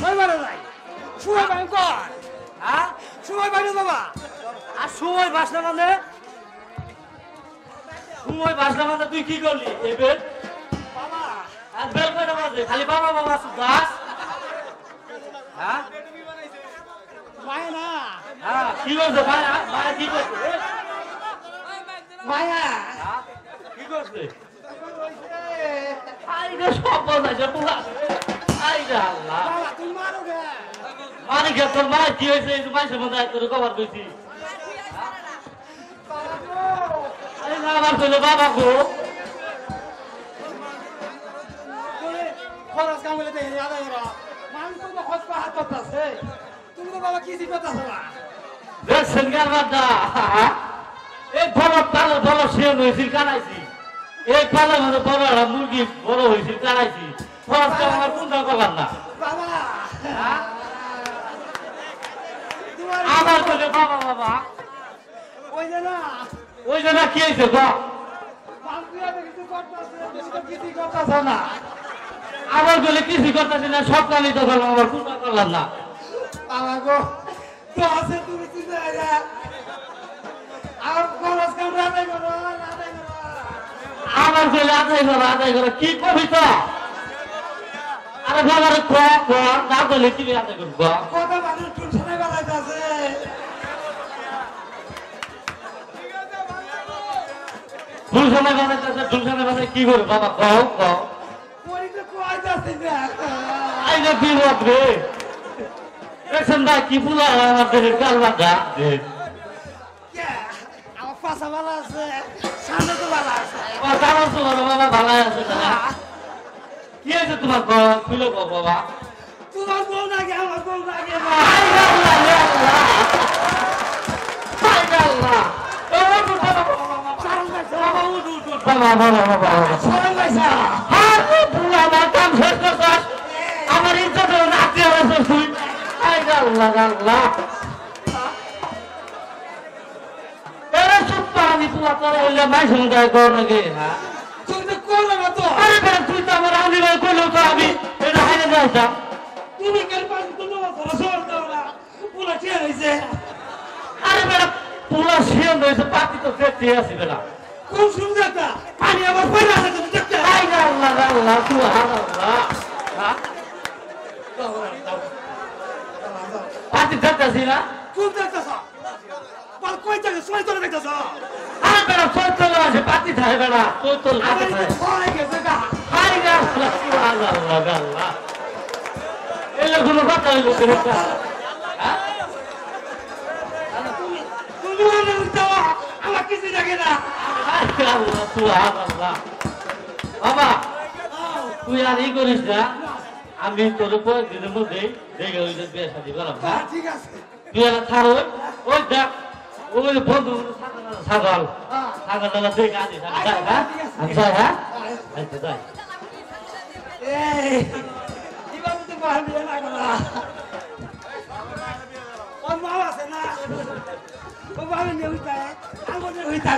যাই ওইবারে যাই সময় পাই কর হ্যাঁ? সময় পাইনি বাবা। আর সময় বাস না মানে? সময় বাস না মানে তুই কি করলি? এবার খালি বাবা বাবা দাস হ্যাঁ? মায়া হ্যাঁ কি করছে মায়া? মায়া কি করছে? মায়া। হ্যাঁ? কি করছে? সব আইরে আল্লাহ মারো কে কি হয়েছে? এই মাইসের মধ্যে তোর কবার কইছি আমার কইলো বাবা গো। খরচ কামলে দেখে আদায় করো মানুষ তো খরচ হাত করতেছে। তুমি তো বাবা কিছু করতেছো না। দেখছেন কারবারটা এই বড় পালে বড় শিয়াল হয়েছিল কানাইছি। এই পালে মানে বড় মুরগি বড় হয়েছিল কানাইছি। আমার করলাম না। বাবা। বাবা বাবা। ওই যে না। ওই কি হয়েছে গো করতেছে সব কামই তো করলাম আমার কোনটা করলাম না। বাবা গো তো আছে তুমি চিন্তা আর খরচ কামড়ে আদায় করো আদায় করো? আমার আদায় করো আদায় করো কি কবি ক ক না কি আদায় করব কত মানুষ টুনশনে বেলাইতেছে টুলসানে বানাইতেছে টুলসানে বানাই কি করব বাবা? কও কও পরি তো না আইনে বিপদ রে? দেখছেন ভাই কি ফুলা আমার দেহের কালবাটা কে? আমার পাশা ভালো আছে সামনে তো ভালো আছে। আমার তো বলো বাবা ভালো আছে। না কি হয়েছে তোমার খুলে বাবা। তোমার বউ নাকি আমার বউ পাইছা আমার ইজ্জত নাচতে হয়েছে তুই আল্লাহ আল্লাহ। এরে চুপ আমি তুলা তোরা হইলে মাই কর নাকি হ্যাঁ যাইতাম তুমি কেন পাঁচ কোনো ধরো সর দাও না। পুরো চেয়ে হয়েছে আরে বেটা পুরা শিয়ন হয়েছে পাতি তো দেখতে আসি বেটা। কোন সুন্দরটা পানি আমার পয়লা আছে তুমি দেখতে আই আল্লাহ আল্লাহ আল্লাহ হ্যাঁ পাতি দেখতেছি না? কোন দেখতেছ বল কই যাবে সময় ধরে দেখতেছ? আরে বেটা চৈতল আছে পাতি থাকে বেটা। আমার পাতি থাকে ছয় গেছে গা। হাই রে আল্লাহ আল্লাহ আল্লাহ। এলে কোনো কথা হইল আল্লাহ তুই বাবা তুই আর ই করিস না। আমি তোর উপর দিনের মধ্যে দেখে ওই বিয়ে শাদি করাম হ্যাঁ, ঠিক আছে। তুই আর থার ওই দেখ ওই বন্ধু ছাগল। হ্যাঁ। ছাগল দাদা দেখে আনিস। আমি হ্যাঁ? আমি যাই হ্যাঁ? আচ্ছা যাই। তো পারবি না করা ওর মা আছে না ও ভাবে নিয়ে হইতা আঙুলে হইতা